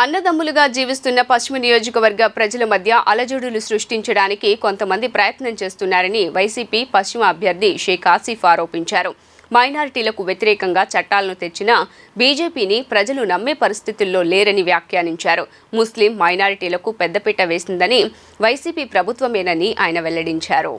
అన్నదమ్ములుగా జీవిస్తున్న పశ్చిమ నియోజకవర్గ ప్రజల మధ్య అలజడులు సృష్టించడానికి కొంతమంది ప్రయత్నం చేస్తున్నారని వైసీపీ పశ్చిమ అభ్యర్థి షేక్ ఆసిఫ్ ఆరోపించారు. మైనారిటీలకు వ్యతిరేకంగా చట్టాలను తెచ్చిన బీజేపీని ప్రజలు నమ్మే పరిస్థితుల్లో లేరని వ్యాఖ్యానించారు. ముస్లిం మైనారిటీలకు పెద్దపీట వేసిందని వైసీపీ ప్రభుత్వమేనని ఆయన వెల్లడించారు.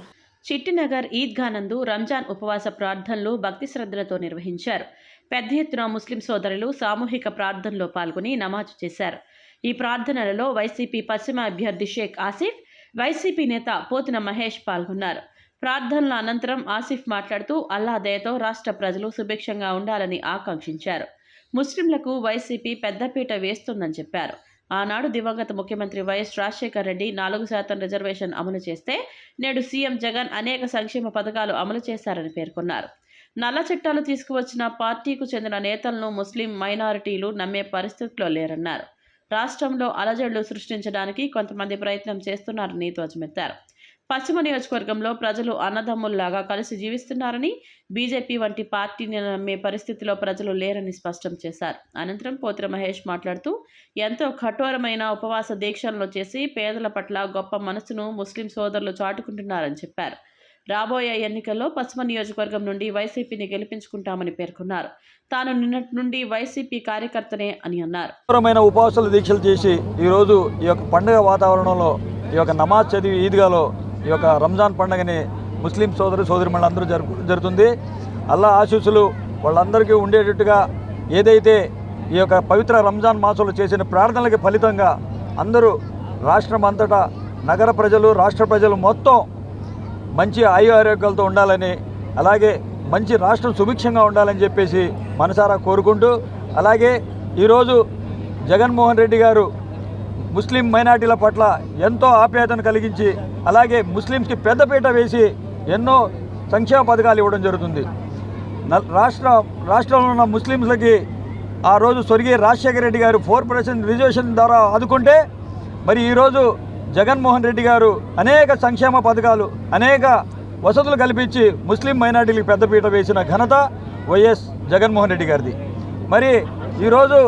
చిట్టినగర్ ఈద్గా నందు రంజాన్ ఉపవాస ప్రార్థనలు భక్తి శ్రద్ధలతో నిర్వహించారు. పెద్ద ఎత్తున ముస్లిం సోదరులు సామూహిక ప్రార్థనలో పాల్గొని నమాజు చేశారు. ఈ ప్రార్థనలలో వైసీపీ పశ్చిమ అభ్యర్థి షేక్ ఆసిఫ్ వైసీపీ నేత పోతున మహేష్ పాల్గొన్నారు. ప్రార్థనల అనంతరం ఆసిఫ్ మాట్లాడుతూ అల్లా దయతో రాష్ట్ర ప్రజలు సుభిక్షంగా ఉండాలని ఆకాంక్షించారు. ముస్లింలకు వైసీపీ పెద్దపీట వేస్తుందని చెప్పారు. ఆనాడు దివంగత ముఖ్యమంత్రి వైఎస్ రాజశేఖర రెడ్డి నాలుగు శాతం రిజర్వేషన్ అమలు చేస్తే నేడు సీఎం జగన్ అనేక సంక్షేమ పథకాలు అమలు చేశారని పేర్కొన్నారు. నల్ల చట్టాలు తీసుకువచ్చిన పార్టీకు చెందిన నేతలను ముస్లిం మైనారిటీలు నమ్మే పరిస్థితిలో లేరన్నారు. రాష్ట్రంలో అలజడులు సృష్టించడానికి కొంతమంది ప్రయత్నం చేస్తున్నారని ధ్వజమెత్తారు. పశ్చిమ నియోజకవర్గంలో ప్రజలు అన్నదమ్ముల్లాగా కలిసి జీవిస్తున్నారని బీజేపీ వంటి పార్టీని నమ్మే పరిస్థితిలో ప్రజలు లేరని స్పష్టం చేశారు. అనంతరం పోతిర మహేష్ మాట్లాడుతూ ఎంతో కఠోరమైన ఉపవాస దీక్షలను చేసి పేదల పట్ల గొప్ప మనసును ముస్లిం సోదరులు చాటుకుంటున్నారని చెప్పారు. రాబోయే ఎన్నికల్లో పశ్చిమ నియోజకవర్గం నుండి వైసీపీని గెలిపించుకుంటామని పేర్కొన్నారు. తాను నిన్నటి నుండి వైసీపీ కార్యకర్తనే అని అన్నారు. తీవ్రమైన ఉపవాసాలు దీక్షలు చేసి ఈరోజు ఈ యొక్క పండుగ వాతావరణంలో ఈ యొక్క నమాజ్ చదివి ఈద్గాలో ఈ యొక్క రంజాన్ పండుగని ముస్లిం సోదరు సోదరి అందరూ జరుపు జరుగుతుంది. అల్లా ఆశీస్సులు వాళ్ళందరికీ ఉండేటట్టుగా ఏదైతే ఈ యొక్క పవిత్ర రంజాన్ మాసంలో చేసిన ప్రార్థనలకి ఫలితంగా అందరూ రాష్ట్రం అంతటా నగర ప్రజలు రాష్ట్ర ప్రజలు మొత్తం మంచి ఆయు ఆరోగ్యాలతో ఉండాలని అలాగే మంచి రాష్ట్రం సుభిక్షంగా ఉండాలని చెప్పేసి మనసారా కోరుకుంటూ అలాగే ఈరోజు జగన్మోహన్ రెడ్డి గారు ముస్లిం మైనార్టీల పట్ల ఎంతో ఆప్యాయతను కలిగించి అలాగే ముస్లింస్కి పెద్దపీట వేసి ఎన్నో సంక్షేమ పథకాలు ఇవ్వడం జరుగుతుంది. న- రాష్ట్ర రాష్ట్రంలో ఉన్న ముస్లింలకి ఆ రోజు స్వర్గీయ రాజశేఖర రెడ్డి గారు ఫోర్ పర్సెంట్ రిజర్వేషన్ ద్వారా ఆదుకుంటే మరి ఈరోజు జగన్మోహన్ రెడ్డి గారు అనేక సంక్షేమ పథకాలు అనేక వసతులు కల్పించి ముస్లిం మైనార్టీలకు పెద్దపీట వేసిన ఘనత వైఎస్ జగన్మోహన్ రెడ్డి గారిది. మరి ఈరోజు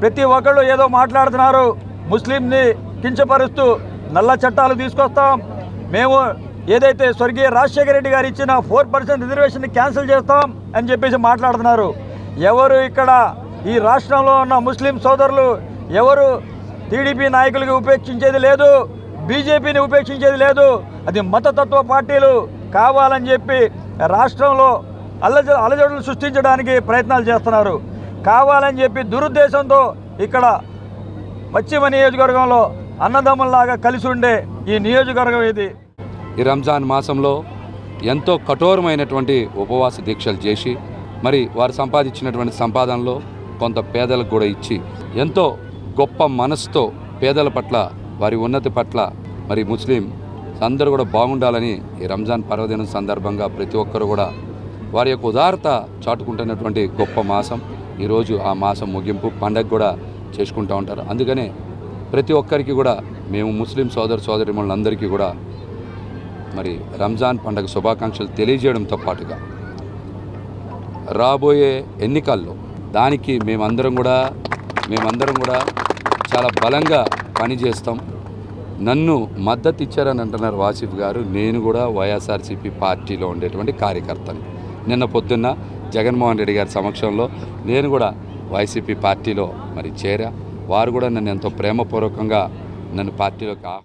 ప్రతి ఒక్కళ్ళు ఏదో మాట్లాడుతున్నారు ముస్లింని కించపరుస్తూ నల్ల చట్టాలు తీసుకొస్తాం. మేము ఏదైతే స్వర్గీయ రాజశేఖర రెడ్డి గారు ఇచ్చిన ఫోర్ పర్సెంట్ రిజర్వేషన్ క్యాన్సిల్ చేస్తాం అని చెప్పేసి మాట్లాడుతున్నారు. ఎవరు ఇక్కడ ఈ రాష్ట్రంలో ఉన్న ముస్లిం సోదరులు ఎవరు టీడీపీ నాయకులకి ఉపేక్షించేది లేదు బీజేపీని ఉపేక్షించేది లేదు అది మతతత్వ పార్టీలు కావాలని చెప్పి రాష్ట్రంలో అల్లజ అలజడులు సృష్టించడానికి ప్రయత్నాలు చేస్తున్నారు. కావాలని చెప్పి దురుద్దేశంతో ఇక్కడ పశ్చిమ నియోజకవర్గంలో అన్నదమ్ముల్లాగా కలిసి ఉండే ఈ నియోజకవర్గం ఇది. ఈ రంజాన్ మాసంలో ఎంతో కఠోరమైనటువంటి ఉపవాస దీక్షలు చేసి మరి వారు సంపాదించినటువంటి సంపాదనలో కొంత పేదలకు కూడా ఇచ్చి ఎంతో గొప్ప మనసుతో పేదల పట్ల వారి ఉన్నతి పట్ల మరి ముస్లిం అందరూ కూడా బాగుండాలని ఈ రంజాన్ పర్వదినం సందర్భంగా ప్రతి ఒక్కరు కూడా వారి యొక్క ఉదారత చాటుకుంటున్నటువంటి గొప్ప మాసం. ఈరోజు ఆ మాసం ముగింపు పండగ కూడా చేసుకుంటూ ఉంటారు. అందుకనే ప్రతి ఒక్కరికి కూడా మేము ముస్లిం సోదర సోదరిమణులందరికీ కూడా మరి రంజాన్ పండుగ శుభాకాంక్షలు తెలియజేయడంతో పాటుగా రాబోయే ఎన్నికల్లో దానికి మేమందరం కూడా మేమందరం కూడా చాలా బలంగా పనిచేస్తాం. నన్ను మద్దతు ఇచ్చారని అంటున్నారు వాసిఫ్ గారు. నేను కూడా వైఎస్ఆర్సీపీ పార్టీలో ఉండేటువంటి కార్యకర్తని. నిన్న పొద్దున్న జగన్మోహన్ రెడ్డి గారి సమక్షంలో నేను కూడా వైసీపీ పార్టీలో మరి చేరా. వారు కూడా నన్ను ఎంతో ప్రేమపూర్వకంగా నన్ను పార్టీలోకి ఆహ్